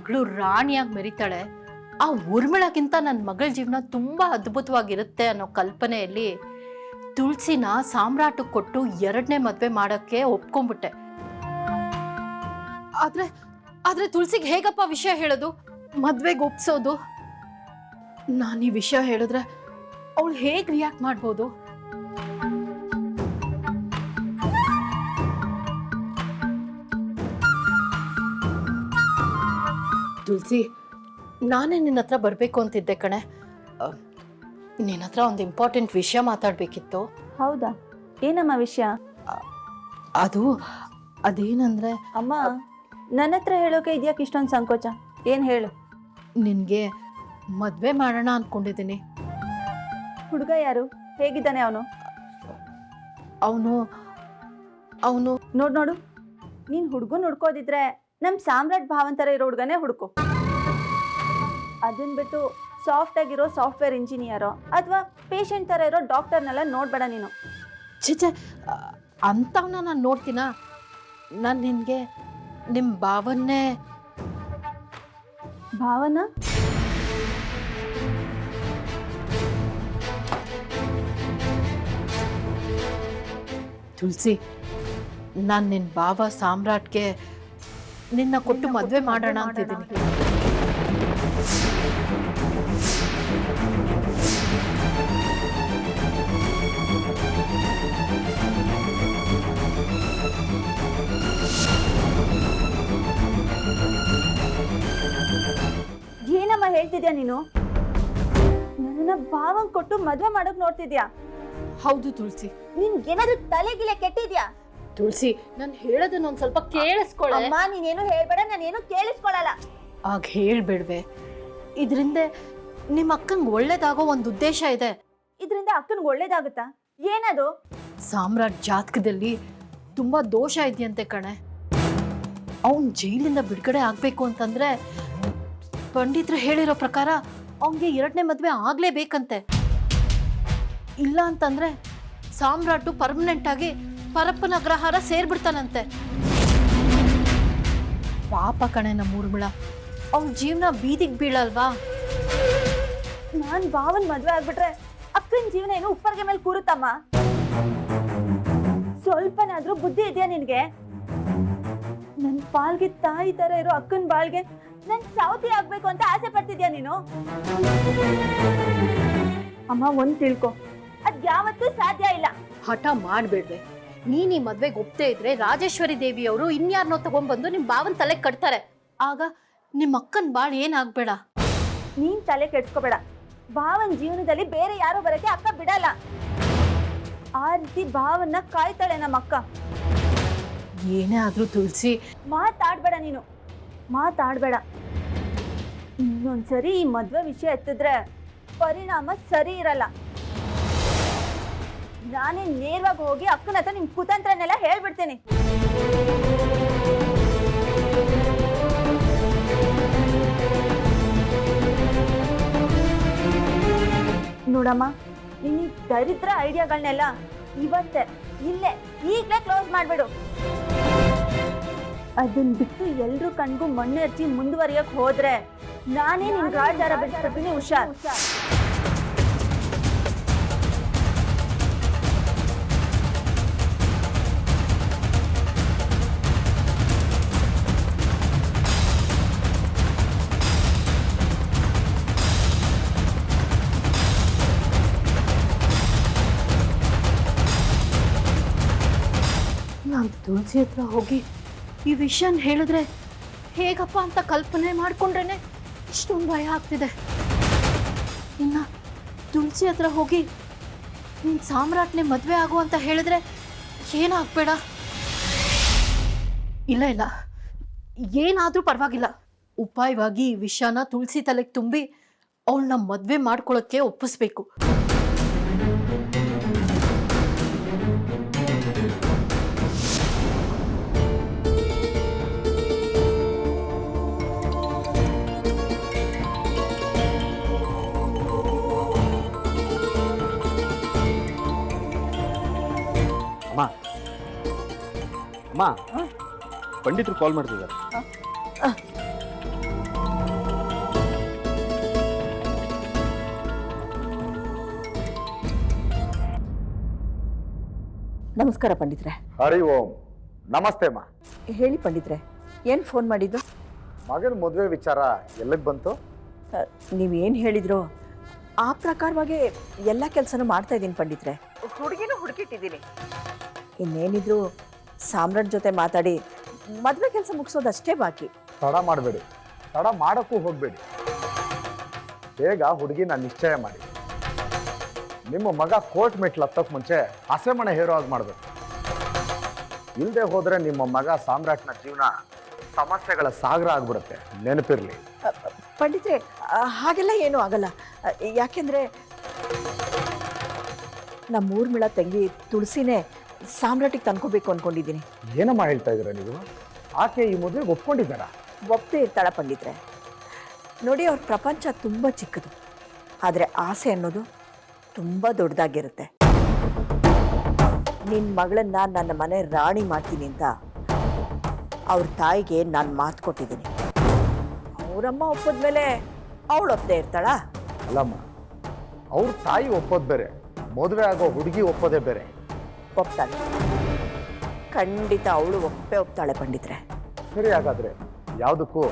ಮಗಳು ರಾಣಿಯಾಗಿ ಮೆರಿತಾಳೆ, ಆ ಊರ್ಮಿಳಗಿಂತ ನನ್ನ ಮಗಳ ಜೀವನ ತುಂಬ ಅದ್ಭುತವಾಗಿರುತ್ತೆ ಅನ್ನೋ ಕಲ್ಪನೆಯಲ್ಲಿ ತುಳಸಿನ ಸಾಮ್ರಾಟಕ್ಕೆ ಕೊಟ್ಟು ಎರಡನೇ ಮದುವೆ ಮಾಡೋಕ್ಕೆ ಒಪ್ಕೊಂಡ್ಬಿಟ್ಟೆ ಆದ್ರೆ ಆದ್ರೆ ತುಳಸಿಗೆ ಹೇಗಪ್ಪ ವಿಷಯ ಹೇಳೋದು? ಮದುವೆಗೆ ಒಪ್ಸೋದು? ನಾನು ಈ ವಿಷಯ ಹೇಳಿದ್ರೆ ಅವಳು ಹೇಗೆ ರಿಯಾಕ್ಟ್ ಮಾಡ್ಬೋದು? ತುಳಸಿ ನಾನೇ ನಿನ್ನ ಹತ್ರ ಬರಬೇಕು ಅಂತಿದ್ದೆ ಕಣೆ. ನಿನ್ನ ಹತ್ರ ಒಂದು ಇಂಪಾರ್ಟೆಂಟ್ ವಿಷಯ ಮಾತಾಡಬೇಕಿತ್ತು. ಹೌದಾ? ಏನಮ್ಮ ವಿಷಯ? ಅದು ಅದೇನಂದ್ರೆ ಅಮ್ಮ ನನ್ನ ಹತ್ರ ಹೇಳೋಕೆ ಇದ್ಯಾಕೆ ಇಷ್ಟೊಂದು ಸಂಕೋಚ? ಏನು ಹೇಳು? ನಿನಗೆ ಮದುವೆ ಮಾಡೋಣ ಅಂದ್ಕೊಂಡಿದ್ದೀನಿ ಹುಡುಗ ಯಾರು? ಹೇಗಿದ್ದಾನೆ ಅವನು? ಅವನು ಅವನು ನೋಡು ನೋಡು ನೀನು ಹುಡುಗ ಹುಡ್ಕೋದಿದ್ರೆ ನಮ್ಮ ಸಾಮ್ರಾಟ್ ಭಾವಂತರ ಇರೋ ಹುಡುಗನೇ ಹುಡುಕು. ಅದನ್ನ ಬಿಟ್ಟು ಸಾಫ್ಟ್ ಆಗಿರೋ ಸಾಫ್ಟ್ವೇರ್ ಇಂಜಿನಿಯರೋ ಅಥವಾ ಪೇಷಂಟ್ ಥರ ಇರೋ ಡಾಕ್ಟರ್ನೆಲ್ಲ ನೋಡ್ಬೇಡ ನೀನು. ಚಿಚೆ ಅಂಥವನ್ನ ನಾನು ನೋಡ್ತೀನ? ನಾನು ನಿನಗೆ ನಿಮ್ಮ ಭಾವನ್ನೇ. ಭಾವನ? ತುಳಸಿ ನಾನು ನಿನ್ನ ಭಾವ ಸಾಮ್ರಾಟ್ಗೆ ನಿನ್ನ ಕೊಟ್ಟು ಮದುವೆ ಮಾಡೋಣ ಅಂತಿದ್ದೀನಿ. ಏನಮ್ಮ ಹೇಳ್ತಿದ್ಯಾ ನೀನು? ನನ್ನ ಭಾವನ್ ಕೊಟ್ಟು ಮದ್ವೆ ಮಾಡಕ್ ನೋಡ್ತಿದ್ಯಾ? ಹೌದು ತುಳಸಿ. ನಿನ್ಗೇನಾದ್ರೂ ತಲೆಗಿಲೆ ಕೆಟ್ಟಿದ್ಯಾ? ತುಳಸಿ ನಾನು ಹೇಳೋದನ್ನ ಒಂದು ಸ್ವಲ್ಪ ಕೇಳಿಸ್ಕೊಳ್ಳೆ ಅಮ್ಮ ನೀನೇನು ನಾನು ನಾನೇನು ಕೇಳಿಸ್ಕೊಳ್ಳಲ್ಲ ಆಗ ಹೇಳ್ಬೇಡ್ವೆ. ಇದರಿಂದ ನಿಮ್ಮ ಅಕ್ಕಂಗೆ ಒಳ್ಳೇದಾಗೋ ಒಂದು ಉದ್ದೇಶ ಇದೆ. ಇದರಿಂದ ಅಕ್ಕನಿಗೆ ಒಳ್ಳೇದಾಗುತ್ತಾ? ಏನದು? ಸಾಮ್ರಾಟ್ ಜಾತಕದಲ್ಲಿ ತುಂಬಾ ದೋಷ ಇದೆಯಂತೆ ಕಣೆ. ಅವನ್ ಜೈಲಿಂದ ಬಿಡುಗಡೆ ಆಗ್ಬೇಕು ಅಂತಂದ್ರೆ ಪಂಡಿತರು ಹೇಳಿರೋ ಪ್ರಕಾರ ಅವನಿಗೆ ಎರಡನೇ ಮದುವೆ ಆಗ್ಲೇಬೇಕಂತೆ. ಇಲ್ಲ ಅಂತಂದ್ರೆ ಸಾಮ್ರಾಟು ಪರ್ಮನೆಂಟ್ ಆಗಿ ಪರಪ್ಪನ ಅಗ್ರಹಾರ ಸೇರ್ಬಿಡ್ತಾನಂತೆ. ಪಾಪ ಕಣೆ ನಮ್ಮ ಊರ್ಮಿಳ ಅವ್ನ ಜೀವನ ಬೀದಿಗೆ ಬೀಳಲ್ವಾ? ನಾನ್ ಬಾವನ್ ಮದ್ವೆ ಆಗ್ಬಿಟ್ರೆ ಅಕ್ಕನ ಜೀವನ ಏನು ಉಪ್ಪರ್ಗೆ ಮೇಲೆ ಕೂರುತ್ತಮ್ಮ. ಸ್ವಲ್ಪನಾದ್ರೂ ಬುದ್ಧಿ ಇದೆಯಾ ನಿನ್ಗೆ? ನನ್ ಪಾಲ್ಗೆ ತಾಯಿ ತರ ಇರೋ ಅಕ್ಕನ ಬಾಳ್ಗೆ ನನ್ ಸಾವತಿ ಆಗ್ಬೇಕು ಅಂತ ಆಸೆ ಪಡ್ತಿದ್ಯಾ ನೀನು? ಅಮ್ಮ, ಒಂದ್ ತಿಳ್ಕೊ. ಅದ್ ಯಾವತ್ತೂ ಸಾಧ್ಯ ಇಲ್ಲ. ಹಠ ಮಾಡ್ಬೇಡ್ವೆ. ನೀನ್ ಈ ಮದ್ವೆಗೆ ಒಪ್ತೇ ಇದ್ರೆ ರಾಜೇಶ್ವರಿ ದೇವಿಯವರು ಇನ್ಯಾರನ್ನೋ ತಗೊಂಡ್ಬಂದು ನಿಮ್ ಬಾವನ್ ತಲೆ ಕಟ್ತಾರೆ ಆಗ ನಿಮ್ ಅಕ್ಕನ್ ಬಾಳ್ ಏನಾಗ್ಬೇಡ ನೀನ್ ತಲೆ ಕೆಡ್ಸ್ಕೋಬೇಡ. ಭಾವನ್ ಜೀವನದಲ್ಲಿ ಬೇರೆ ಯಾರು ಬರಕ್ಕೆ ಅಕ್ಕ ಬಿಡಲ್ಲ. ಆ ರೀತಿ ಭಾವನ್ನ ಕಾಯ್ತಾಳೆ ನಮ್ಮ ಅಕ್ಕ. ಏನೇ ಆದ್ರೂ ತುಳಸಿ. ಮಾತಾಡ್ಬೇಡ ನೀನು. ಮಾತಾಡ್ಬೇಡ. ಇನ್ನೊಂದ್ಸರಿ ಈ ಮದ್ವೆ ವಿಷಯ ಎತ್ತಿದ್ರೆ ಪರಿಣಾಮ ಸರಿ ಇರಲ್ಲ. ನಾನೇ ನೇರವಾಗಿ ಹೋಗಿ ಅಕ್ಕನ ಹತ್ರ ನಿಮ್ ಕುತಂತ್ರನೆಲ್ಲ ಹೇಳ್ಬಿಡ್ತೀನಿ. ನೋಡಮ್ಮ ನಿನ್ನ ದರಿದ್ರ ಐಡಿಯಾಗಳನ್ನೆಲ್ಲ ಇವತ್ತೇ, ಇಲ್ಲೇ, ಈಗಲೇ ಕ್ಲೋಸ್ ಮಾಡ್ಬಿಡು. ಅದನ್ನ ಬಿಟ್ಟು ಎಲ್ರೂ ಕಣ್ಗೂ ಮಣ್ಣು ಹಚ್ಚಿ ಮುಂದುವರಿಯಕ್ ಹೋದ್ರೆ ನಾನೇ ನಿನ್ ಗಾಢಾರ ಬಿಡ್ತೀನಿ ಹುಷಾರ್. ತುಳಸಿ ಹತ್ರ ಹೋಗಿ ಈ ವಿಷಯನ ಹೇಳಿದ್ರೆ ಹೇಗಪ್ಪ ಅಂತ ಕಲ್ಪನೆ ಮಾಡ್ಕೊಂಡ್ರೇನೆ ಇಷ್ಟೊಂದು ಭಯ ಆಗ್ತಿದೆ. ಇನ್ನ ತುಳಸಿ ಹತ್ರ ಹೋಗಿ ನಿನ್ ಸಾಮ್ರಾಟ್ನೆ ಮದ್ವೆ ಆಗು ಅಂತ ಹೇಳಿದ್ರೆ ಏನಾಗ್ಬೇಡ? ಇಲ್ಲ ಇಲ್ಲ. ಏನಾದ್ರೂ ಪರವಾಗಿಲ್ಲ. ಉಪಾಯವಾಗಿ ಈ ವಿಷಯನ ತುಳಸಿ ತಲೆಗೆ ತುಂಬಿ ಅವಳನ್ನ ಮದ್ವೆ ಮಾಡ್ಕೊಳಕ್ಕೆ ಒಪ್ಪಿಸ್ಬೇಕು. ಅಮ್ಮ ಪಂಡಿತರು ಕಾಲ್ ಮಾಡ್ತಿದ್ದಾರೆ. ನಮಸ್ಕಾರ ಪಂಡಿತ್ರೆ. ಹರಿ ಓಂ. ನಮಸ್ತೆ ಅಮ್ಮ. ಹೇಳಿ ಪಂಡಿತ್ರೆ ಏನು ಫೋನ್ ಮಾಡಿದ್ದು? ಮಗನ ಮದುವೆ ವಿಚಾರ ಎಲ್ಲಕ್ಕೆ ಬಂತು? ನೀವೇನು ಹೇಳಿದ್ರು? ಆ ಪ್ರಕಾರವಾಗಿ ಎಲ್ಲ ಕೆಲಸನೂ ಮಾಡ್ತಾ ಇದ್ದೀನಿ ಪಂಡಿತ್ರೆ. ಹುಡುಗಿನೂ ಹುಡುಕಿಟ್ಟಿದ್ದೀನಿ. ಇನ್ನೇನಿದ್ರು? ಸಾಮ್ರಾಟ್ ಜೊತೆ ಮಾತಾಡಿ ಮದುವೆ ಕೆಲಸ ಮುಗಿಸೋದಷ್ಟೇ ಬಾಕಿ. ತಡ ಮಾಡಬೇಡಿ. ತಡ ಮಾಡೋಕ್ಕೂ ಹೋಗಬೇಡಿ. ಬೇಗ ಹುಡುಗಿನ ನಿಶ್ಚಯ ಮಾಡಿ. ನಿಮ್ಮ ಮಗ ಕೋರ್ಟ್ ಮೆಟ್ಲು ಹತ್ತಕ್ಕೆ ಮುಂಚೆ ಹಸೆಮಣೆ ಹೇರೋ ಆಗಿ ಮಾಡಬೇಕು. ಇಲ್ಲದೆ ಹೋದ್ರೆ ನಿಮ್ಮ ಮಗ ಸಾಮ್ರಾಟ್ನ ಜೀವನ ಸಮಸ್ಯೆಗಳ ಸಾಗರ ಆಗ್ಬಿಡುತ್ತೆ. ನೆನಪಿರಲಿ. ಪಂಡಿತೆ ಪಂಡಿತ್ರೆ ಹಾಗೆಲ್ಲ ಏನೂ ಆಗಲ್ಲ. ಯಾಕೆಂದ್ರೆ ನಮ್ಮ ಊರ್ಮಿಳ ತಂಗಿ ತುಳಸಿನೇ ಸಾಮ್ರಾಟಿಗೆ ತಂದ್ಕೋಬೇಕು ಅನ್ಕೊಂಡಿದ್ದೀನಿ. ಏನಮ್ಮ ಹೇಳ್ತಾ ಇದ್ದೀರಾ ನೀವು? ಆಕೆ ಈ ಮೊದಲು ಒಪ್ಕೊಂಡಿದ್ದಾರಾ? ಒಪ್ಪದೆ ಇರ್ತಾಳ ಪಂಡಿತ್ರೆ. ನೋಡಿ ಅವ್ರ ಪ್ರಪಂಚ ತುಂಬ ಚಿಕ್ಕದು. ಆದರೆ ಆಸೆ ಅನ್ನೋದು ತುಂಬ ದೊಡ್ಡದಾಗಿರುತ್ತೆ. ನಿನ್ನ ಮಗಳನ್ನ ನನ್ನ ಮನೆ ರಾಣಿ ಮಾಡ್ತೀನಿ ಅಂತ ಅವ್ರ ತಾಯಿಗೆ ನಾನು ಮಾತು ಕೊಟ್ಟಿದ್ದೀನಿ. ಅವರಮ್ಮ ಒಪ್ಪದ್ಮೇಲೆ ಅವಳು ಒಪ್ಪದೆ ಇರ್ತಾಳ? ಅಲ್ಲಮ್ಮ ಅವ್ರ ತಾಯಿ ಒಪ್ಪೋದು ಬೇರೆ ಮದುವೆ ಆಗೋ ಹುಡುಗಿ ಒಪ್ಪೋದೇ ಬೇರೆ. ಒಪ್ತಾಳೆ. ಖಂಡಿತ ಅವಳು ಒಪ್ಪೆ ಒಪ್ತಾಳೆ ಪಂಡಿತ್ರೆ. ಸರಿ ಹಾಗಾದ್ರೆ, ಯಾವುದಕ್ಕೂ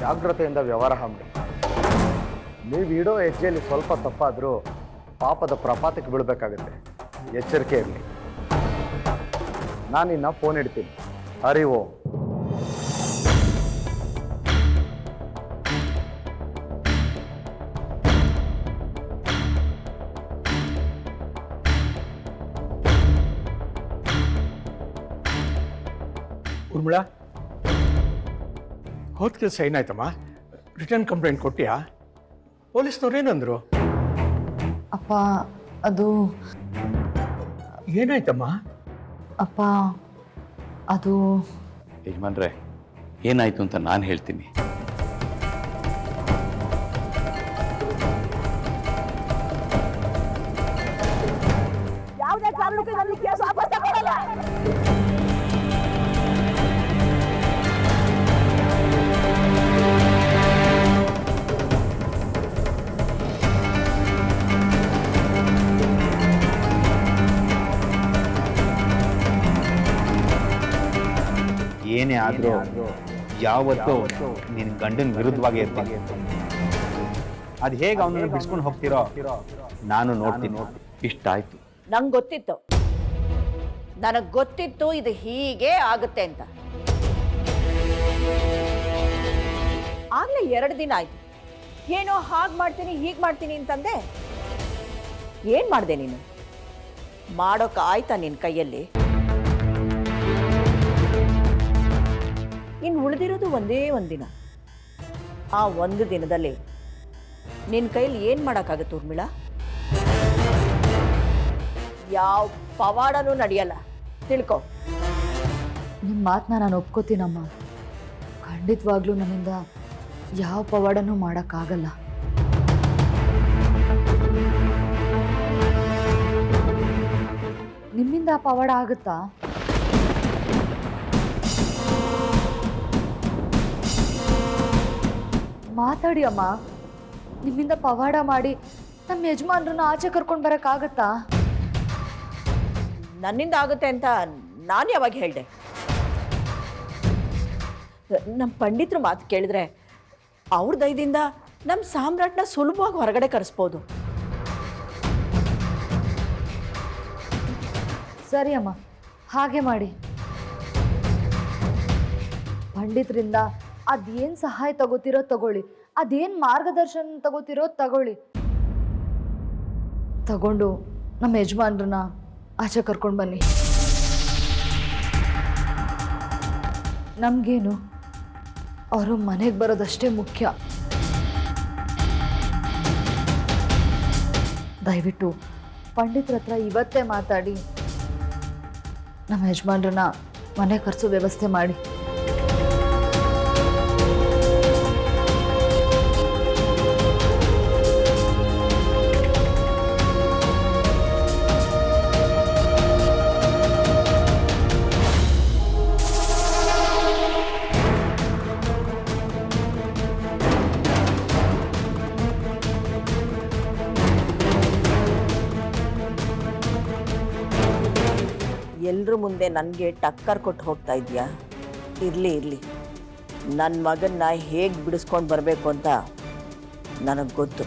ಜಾಗ್ರತೆಯಿಂದ ವ್ಯವಹಾರ ಹಾಕಿ ನೀವು ಇಡೋ ಹೆಜ್ಜೆಯಲ್ಲಿ ಸ್ವಲ್ಪ ತಪ್ಪಾದರೂ ಪಾಪದ ಪ್ರಪಾತಕ್ಕೆ ಬೀಳಬೇಕಾಗುತ್ತೆ. ಎಚ್ಚರಿಕೆ ಇರಲಿ. ನಾನಿನ್ನ ಫೋನ್ ಇಡ್ತೀನಿ. ಹರಿ ಓಂ ಉರ್ಮಿಳ ಹೋದ ಕೆಲಸ ಏನಾಯ್ತಮ್ಮ? ರಿಟರ್ನ್ ಕಂಪ್ಲೇಂಟ್ ಕೊಟ್ಟಿಯಾ? ಪೊಲೀಸ್ನವ್ರು ಏನಂದ್ರು? ಅಪ್ಪ ಅದು ಏನಾಯ್ತಮ್ಮ? ಅಪ್ಪ ಅದು ಯಜಮಾನ್ರೆ ಏನಾಯ್ತು ಅಂತ ನಾನು ಹೇಳ್ತೀನಿ. ಆದ್ರೂ ಯಾವತ್ತೂ ನಿನ್ನ ಗಂಡನ ವಿರುದ್ಧವಾಗಿ ಇರ್ತೀನಿ ಅದು ಹೇಗೆ ಅವನನ್ನು ಬಿಡಿಸ್ಕೊಂಡು ಹೋಗ್ತಿರೋ ನಾನು ನೋಡ್ತೀನಿ. ಇಷ್ಟ ಆಯ್ತು ನಂಗೆ ಗೊತ್ತಿತ್ತು. ನನಗೆ ಗೊತ್ತಿತ್ತು ಇದು ಹೀಗೆ ಆಗುತ್ತೆ ಅಂತ. ಆಗ್ಲೇ ಎರಡು ದಿನ ಆಯ್ತು. ಏನೋ ಹಾಗೆ ಮಾಡ್ತೀನಿ ಹೀಗೆ ಮಾಡ್ತೀನಿ ಅಂತಂದೆ. ಏನು ಮಾಡಿದೆ ನೀನು? ಮಾಡೋಕೆ ಆಯ್ತಾ ನಿನ್ನ ಕೈಯಲ್ಲಿ? ಉಳಿದಿರೋದು ಒಂದೇ ಒಂದಿನ. ಆ ಒಂದು ದಿನದಲ್ಲಿ ನಿನ್ನ ಕೈಲಿ ಏನು ಮಾಡೋಕ್ಕಾಗುತ್ತೆ ಊರ್ಮಿಳ? ಯಾವ ಪವಾಡನೂ ನಡೆಯಲ್ಲ. ತಿಳ್ಕೊ. ನಿಮ್ಮ ಮಾತನ್ನ ನಾನು ಒಪ್ಕೋತೀನಮ್ಮ. ಖಂಡಿತವಾಗ್ಲೂ ನನ್ನಿಂದ ಯಾವ ಪವಾಡನೂ ಮಾಡೋಕ್ಕಾಗಲ್ಲ. ನಿಮ್ಮಿಂದ ಪವಾಡ ಆಗುತ್ತಾ? ಮಾತಾಡಿ ಅಮ್ಮ. ನಿಮ್ಮಿಂದ ಪವಾಡ ಮಾಡಿ ನಮ್ಮ ಯಜಮಾನ್ರನ್ನ ಆಚೆ ಕರ್ಕೊಂಡು ಬರೋಕ್ಕಾಗತ್ತಾ ನನ್ನಿಂದ ಆಗುತ್ತೆ ಅಂತ ನಾನು ಯಾವಾಗ ಹೇಳಿದೆ? ನಮ್ಮ ಪಂಡಿತರ ಮಾತು ಕೇಳಿದ್ರೆ ಅವ್ರ ದಯದಿಂದ ನಮ್ಮ ಸಾಮ್ರಾಟ್ನ ಸುಲಭವಾಗಿ ಹೊರಗಡೆ ಕರೆಸ್ಬೋದು. ಸರಿ ಅಮ್ಮ ಹಾಗೆ ಮಾಡಿ. ಪಂಡಿತರಿಂದ ಅದೇನು ಸಹಾಯ ತಗೋತಿರೋ ತಗೊಳ್ಳಿ. ಅದೇನು ಮಾರ್ಗದರ್ಶನ ತಗೋತಿರೋ ತಗೊಳ್ಳಿ. ತಗೊಂಡು ನಮ್ಮ ಯಜಮಾನ್ರನ್ನ ಆಚೆ ಕರ್ಕೊಂಡು ಬನ್ನಿ. ನಮಗೇನು? ಅವರು ಮನೆಗೆ ಬರೋದಷ್ಟೇ ಮುಖ್ಯ. ದಯವಿಟ್ಟು ಪಂಡಿತರ ಹತ್ರ ಇವತ್ತೇ ಮಾತಾಡಿ ನಮ್ಮ ಯಜಮಾನ್ರನ್ನ ಮನೆ ಖರ್ಚು ವ್ಯವಸ್ಥೆ ಮಾಡಿ. ಮುಂದೆ ನನಗೆ ಟಕ್ಕರ್ ಕೊಟ್ಟು ಹೋಗ್ತಾ ಇದೆಯಾ? ಇರಲಿ ಇರಲಿ. ನನ್ನ ಮಗನ್ನ ಹೇಗೆ ಬಿಡಿಸ್ಕೊಂಡು ಬರಬೇಕು ಅಂತ ನನಗೆ ಗೊತ್ತು.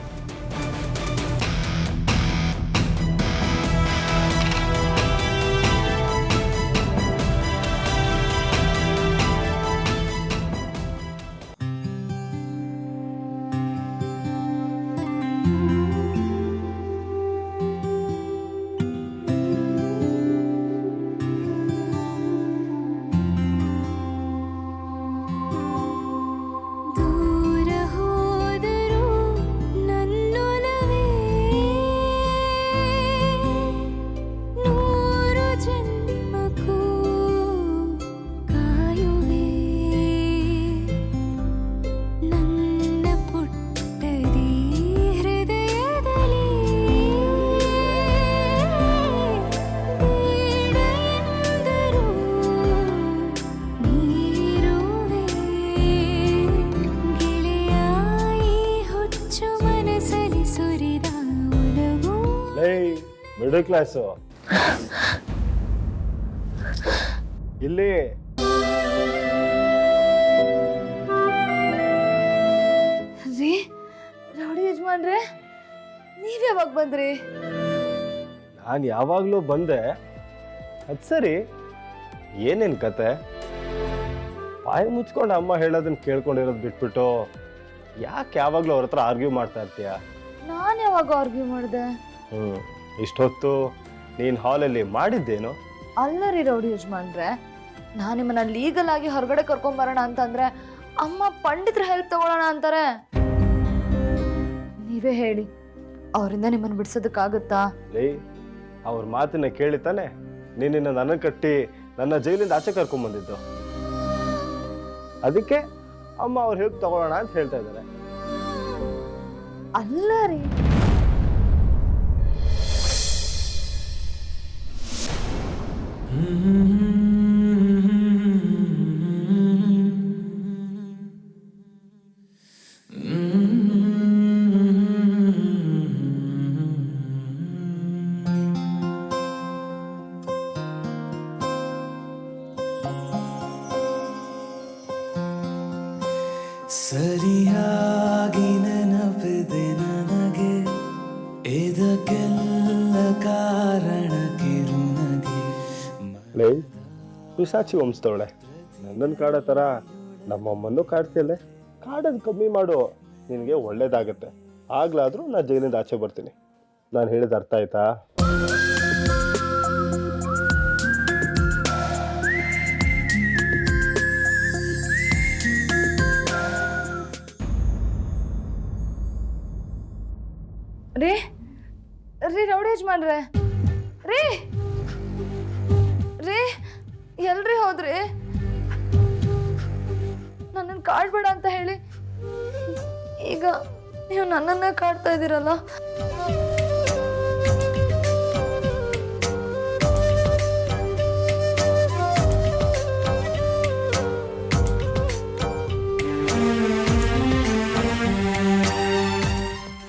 ಮಿಡಲ್ ಕ್ಲಾಸು ಇಲ್ಲಿ. ರೀ ರೌಡಿ ಯಜಮಾನ್ರೆ ನೀವ್ ಯಾವಾಗ ಬಂದ್ರಿ? ನಾನು ಯಾವಾಗಲೂ ಬಂದೆ. ಅದು ಸರಿ. ಏನೇನು ಕತೆ? ಬಾಯಿ ಮುಚ್ಕೊಂಡು ಅಮ್ಮ ಹೇಳೋದನ್ನ ಕೇಳ್ಕೊಂಡಿರೋದು ಬಿಟ್ಬಿಟ್ಟು ಯಾಕೆ ಯಾವಾಗಲೂ ಅವ್ರ ಹತ್ರ ಆರ್ಗ್ಯೂ ಮಾಡ್ತಾ ಇರ್ತೀಯ? ನಾನು ಯಾವಾಗ ಆರ್ಗ್ಯೂ ಮಾಡ್ದೆ? ಹ್ಞೂ ಇಷ್ಟೊತ್ತು ನೀನು ಹಾಲಲ್ಲಿ ಮಾಡಿದ್ದೇನು? ಅಲ್ಲ ರೀ ರೌಡಿ ಯಜಮಾನ್ರೆ ನಾನು ನಿಮ್ಮನ್ನ ಲೀಗಲ್ ಆಗಿ ಹೊರಗಡೆ ಕರ್ಕೊಂಡ್ ಬರೋಣ ಅಂತಂದ್ರೆ ಅಮ್ಮ ಪಂಡಿತ್ರ ಹೆಲ್ಪ್ ತಗೊಳ್ಳೋಣ ಅಂತಾರೆ. ನೀವೇ ಹೇಳಿ ಅವರಿಂದ ನಿಮ್ಮನ್ನ ಬಿಡ್ಸೋದಕ್ಕಾಗುತ್ತಾ? ಲೇ ಅವ್ರ ಮಾತನ್ನ ಕೇಳಿ ತಾನೆ ನಿನ್ನ ನನ್ನ ಕಟ್ಟಿ ನನ್ನ ಜೈಲಿಂದ ಆಚೆ ಕರ್ಕೊಂಬಂದಿದ್ದು ಅದಕ್ಕೆ ಅಮ್ಮ ಅವ್ರ ಹೆಲ್ಪ್ ತಗೊಳ್ಳೋಣ ಅಂತ ಹೇಳ್ತಾ ಇದ್ದಾರೆ. ಅಲ್ಲ ರೀ Mm-hmm. ಪಿಸಾಚಿ ವಂಶದವಳೆ. ನಂದನ್ ಕಾಡೋ ಥರ ನಮ್ಮಮ್ಮನ್ನು ಕಾಡ್ತಿಯಲ್ಲೇ ಕಾಡೋದು ಕಮ್ಮಿ ಮಾಡು ನಿನಗೆ ಒಳ್ಳೇದಾಗತ್ತೆ. ಆಗ್ಲಾದರೂ ನಾನು ಜೈಲಿಂದ ಆಚೆ ಬರ್ತೀನಿ. ನಾನು ಹೇಳಿದ ಅರ್ಥ ಆಯ್ತಾ? ರೀ ರೀ ರೌಡೇಜ್ ಯಜಮಾನ್ರೆ ಕಾಡ್ಬೇಡ ಅಂತ ಹೇಳಿ. ಈಗ ನೀವು ನನ್ನನ್ನ ಕಾಡ್ತಾ ಇದ್ದೀರಲ್ಲ?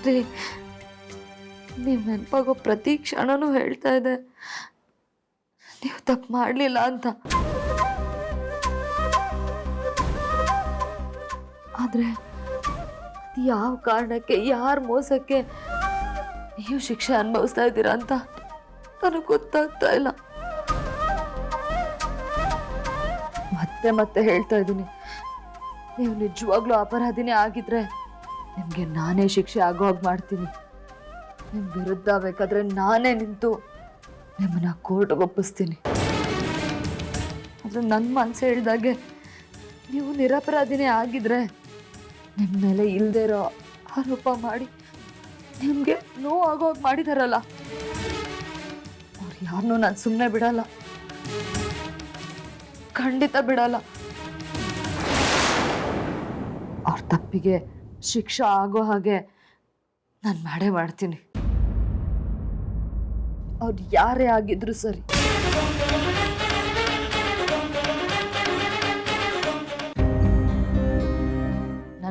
ರೀ, ನೀವು ನೆನಪಾಗೋ ಪ್ರತಿ ಕ್ಷಣನೂ ಹೇಳ್ತಾ ಇದೆ. ನೀವು ತಪ್ಪು ಮಾಡಲಿಲ್ಲ ಅಂತ. ಆದರೆ ಯಾವ ಕಾರಣಕ್ಕೆ, ಯಾರ ಮೋಸಕ್ಕೆ ನೀವು ಶಿಕ್ಷೆ ಅನುಭವಿಸ್ತಾ ಇದ್ದೀರಾ ಅಂತ ನನಗೆ ಗೊತ್ತಾಗ್ತಾ ಇಲ್ಲ. ಮತ್ತೆ ಮತ್ತೆ ಹೇಳ್ತಾ ಇದ್ದೀನಿ. ನೀವು ನಿಜವಾಗ್ಲೂ ಅಪರಾಧಿನೇ ಆಗಿದ್ರೆ ನಿಮಗೆ ನಾನೇ ಶಿಕ್ಷೆ ಆಗೋ ಹಾಗೆ ಮಾಡ್ತೀನಿ. ನಿಮ್ಮ ವಿರುದ್ಧ ಬೇಕಾದ್ರೆ ನಾನೇ ನಿಂತು ನಿಮ್ಮನ್ನ ಕೋರ್ಟ್ ಒಪ್ಪಿಸ್ತೀನಿ. ಆದರೆ ನನ್ನ ಮನಸ್ಸು ಹೇಳ್ದಾಗೆ ನೀವು ನಿರಪರಾಧಿನೇ ಆಗಿದ್ರೆ ನಿಮ್ಮ ಮೇಲೆ ಇಲ್ಲದೆ ಇರೋ ಆರೋಪ ಮಾಡಿ ನಿಮಗೆ ನೋವು ಆಗೋ ಹಾಗೆ ಮಾಡಿದಾರಲ್ಲ. ಅವ್ರು ಯಾರನ್ನೂ ನಾನು ಸುಮ್ಮನೆ ಬಿಡಲ್ಲ. ಖಂಡಿತ ಬಿಡಲ್ಲ. ಅವ್ರ ತಪ್ಪಿಗೆ ಶಿಕ್ಷೆ ಆಗೋ ಹಾಗೆ ನಾನು ಮಾಡೇ ಮಾಡ್ತೀನಿ. ಅವ್ರು ಯಾರೇ ಆಗಿದ್ರು ಸರಿ.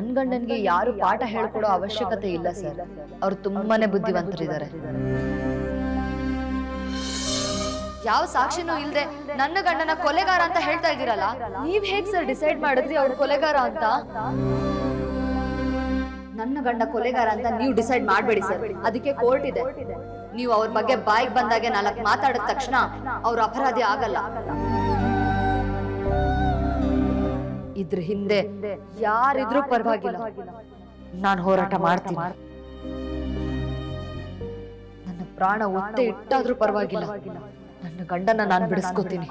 ನನ್ನ ಗಂಡನಿಗೆ ಯಾರು ಪಾಠ ಹೇಳ್ಕೊಡೋ ಅವಶ್ಯಕತೆ ಇಲ್ಲ ಸರ್. ಅವ್ರು ತುಂಬಾನೇ ಬುದ್ಧಿವಂತರಿದ್ದಾರೆ. ಯಾವ ಸಾಕ್ಷಿನೂ ಇಲ್ಲದೆ ನನ್ನ ಗಂಡನ ಕೊಲೆಗಾರ ಅಂತ ಹೇಳ್ತಾ ಇದ್ದೀರಲ್ಲ? ನೀವ್ ಹೇಗ್ ಸರ್ ಡಿಸೈಡ್ ಮಾಡಿದ್ರಿ ಅವ್ರ ಕೊಲೆಗಾರ ಅಂತ? ನನ್ನ ಗಂಡ ಕೊಲೆಗಾರ ಅಂತ ನೀವು ಡಿಸೈಡ್ ಮಾಡಬೇಡಿ ಸರ್. ಅದಕ್ಕೆ ಕೋರ್ಟ್ ಇದೆ. ನೀವು ಅವ್ರ ಬಗ್ಗೆ ಬಾಯಿಗೆ ಬಂದಾಗೆ ನಾಲ್ಕು ಮಾತಾಡಿದ ತಕ್ಷಣ ಅವ್ರ ಅಪರಾಧಿ ಆಗಲ್ಲ. ಇದ್ರ ಹಿಂದೆ ಯಾರಿದ್ರೂ ಪರವಾಗಿಲ್ಲ. ನಾನು ಹೋರಾಟ ಮಾಡ್ತೀನಿ. ನನ್ನ ಪ್ರಾಣ ಒತ್ತೆ ಇಟ್ಟಾದ್ರೂ ಪರವಾಗಿಲ್ಲ. ನನ್ನ ಗಂಡನ ನಾನು ಬಿಡಿಸ್ಕೋತೀನಿ.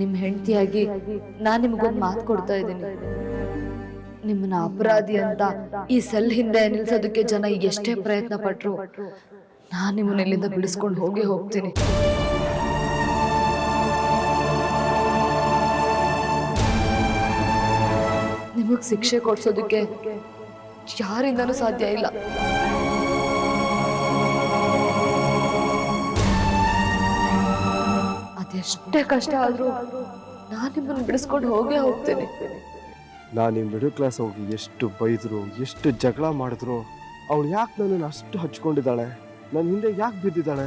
ನಿಮ್ ಹೆಂಡತಿಯಾಗಿ ನಾನ್ ನಿಮ್ಗೊಂದು ಮಾತು ಕೊಡ್ತಾ ಇದ್ದೀನಿ. ನಿಮ್ಮನ್ನ ಅಪರಾಧಿ ಅಂತ ಈ ಸೆಲ್ ಹಿಂದೆ ನಿಲ್ಸೋದಕ್ಕೆ ಜನ ಎಷ್ಟೇ ಪ್ರಯತ್ನ ಪಟ್ರು ನಾನು ನಿಮ್ಮನ್ನ ಇಲ್ಲಿಂದ ಬಿಡಿಸ್ಕೊಂಡು ಹೋಗಿ ಹೋಗ್ತೀನಿ. ನಿಮಗ್ ಶಿಕ್ಷೆ ಕೊಡ್ಸೋದಕ್ಕೆ ಯಾರಿಂದನೂ ಸಾಧ್ಯ ಇಲ್ಲ. ಅದೆಷ್ಟೇ ಕಷ್ಟ ಆದ್ರೂ ನಾನು ನಿಮ್ಮನ್ನು ಬಿಡಿಸ್ಕೊಂಡು ಹೋಗೇ ಹೋಗ್ತೇನೆ. ನಾನು ಮಿಡಲ್ ಕ್ಲಾಸ್ ಹೋಗಿ ಎಷ್ಟು ಬೈದ್ರು, ಎಷ್ಟು ಜಗಳ ಮಾಡಿದ್ರು, ಅವಳು ಯಾಕೆ ನನ್ನನ್ನು ಅಷ್ಟು ಹಚ್ಕೊಂಡಿದ್ದಾಳೆ? ನನ್ನ ಹಿಂದೆ ಯಾಕೆ ಬಿದ್ದಿದ್ದಾಳೆ?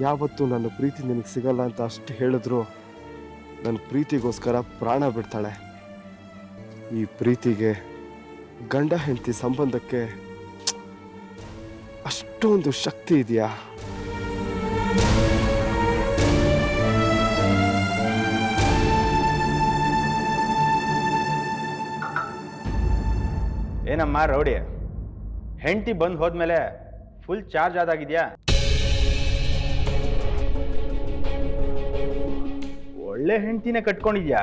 ಯಾವತ್ತೂ ನನ್ನ ಪ್ರೀತಿ ನಿನಗೆ ಸಿಗಲ್ಲ ಅಂತ ಅಷ್ಟು ಹೇಳಿದ್ರು. ನನ್ನ ಪ್ರೀತಿಗೋಸ್ಕರ ಪ್ರಾಣ ಬಿಡ್ತಾಳೆ. ಈ ಪ್ರೀತಿಗೆ ಗಂಡ ಹೆಂಡತಿ ಸಂಬಂಧಕ್ಕೆ ಅಷ್ಟೊಂದು ಶಕ್ತಿ ಇದೆಯಾ? ಏನಮ್ಮ ರೌಡಿ? ಹೆಂಡತಿ ಬಂದು ಹೋದ್ಮೇಲೆ ಫುಲ್ ಚಾರ್ಜ್ ಆದಾಗಿದೆಯಾ? ಒಳ್ಳೆ ಹೆಂಡತಿನೇ ಕಟ್ಕೊಂಡಿದ್ಯಾ?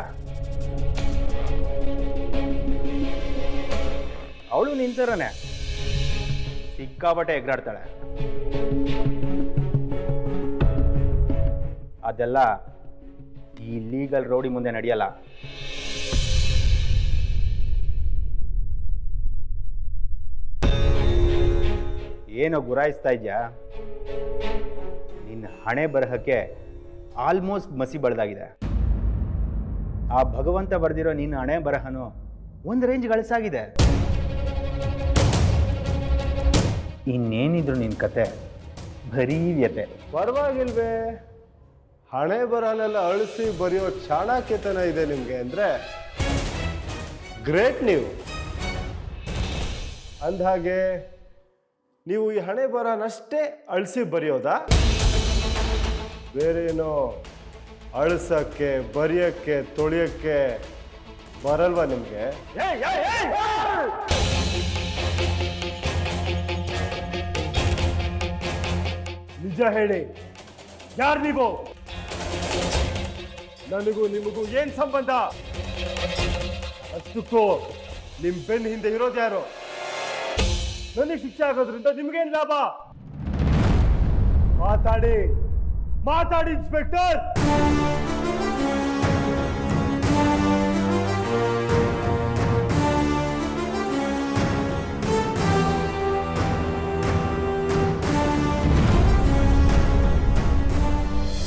ಅವಳು ನಿಂತಿರನೆ. ಸಿಕ್ಕಾಪಟ್ಟೆ ಎಗ್ರಾಡ್ತಾಳೆ. ಅದೆಲ್ಲ ಈ ಲೀಗಲ್ ರೌಡಿ ಮುಂದೆ ನಡೆಯಲ್ಲ. ಏನೋ ಗುರಾಯಿಸ್ತಾ ಇದೆಯಾ? ನಿನ್ನ ಹಣೆ ಬರಹಕ್ಕೆ ಆಲ್ಮೋಸ್ಟ್ ಮಸಿ ಬಳ್ದಾಗಿದೆ. ಆ ಭಗವಂತ ಬರೆದಿರೋ ನಿನ್ನ ಹಣೆ ಬರಹನು ಒಂದು ರೇಂಜ್ ಗಳಿಸಾಗಿದೆ ಇನ್ನೇನಿದ್ರು ನಿನ್ನ ಕತೆ? ಬರೀ ವ್ಯತೆ ಪರವಾಗಿಲ್ವೇ. ಹಣೆ ಬರಲೆಲ್ಲ ಅಳಿಸಿ ಬರೆಯೋ ಚಾಣಾಕ್ಯತನ ಇದೆ ನಿಮಗೆ ಅಂದರೆ ಗ್ರೇಟ್ ನೀವು. ಅಂದಹಾಗೆ ನೀವು ಈ ಹಣೆ ಬರನಷ್ಟೇ ಅಳಿಸಿ ಬರೆಯೋದಾ? ಬೇರೇನೋ ಅಳಿಸೋಕ್ಕೆ ಬರೆಯೋಕ್ಕೆ ತೊಳೆಯೋಕ್ಕೆ ಬರಲ್ವಾ ನಿಮಗೆ? ನಿಜ ಹೇಳಿ. ಯಾರು ನೀವು? ನನಗೂ ನಿಮಗೂ ಏನ್ ಸಂಬಂಧ? ಅಷ್ಟಕ್ಕೂ ನಿಮ್ ಬೆನ್ನ ಹಿಂದೆ ಇರೋದು ಯಾರು? ನನಗೆ ಶಿಕ್ಷೆ ಆಗೋದ್ರಿಂದ ನಿಮ್ಗೇನ್ ಲಾಭ? ಮಾತಾಡಿ. ಮಾತಾಡಿ ಇನ್ಸ್ಪೆಕ್ಟರ್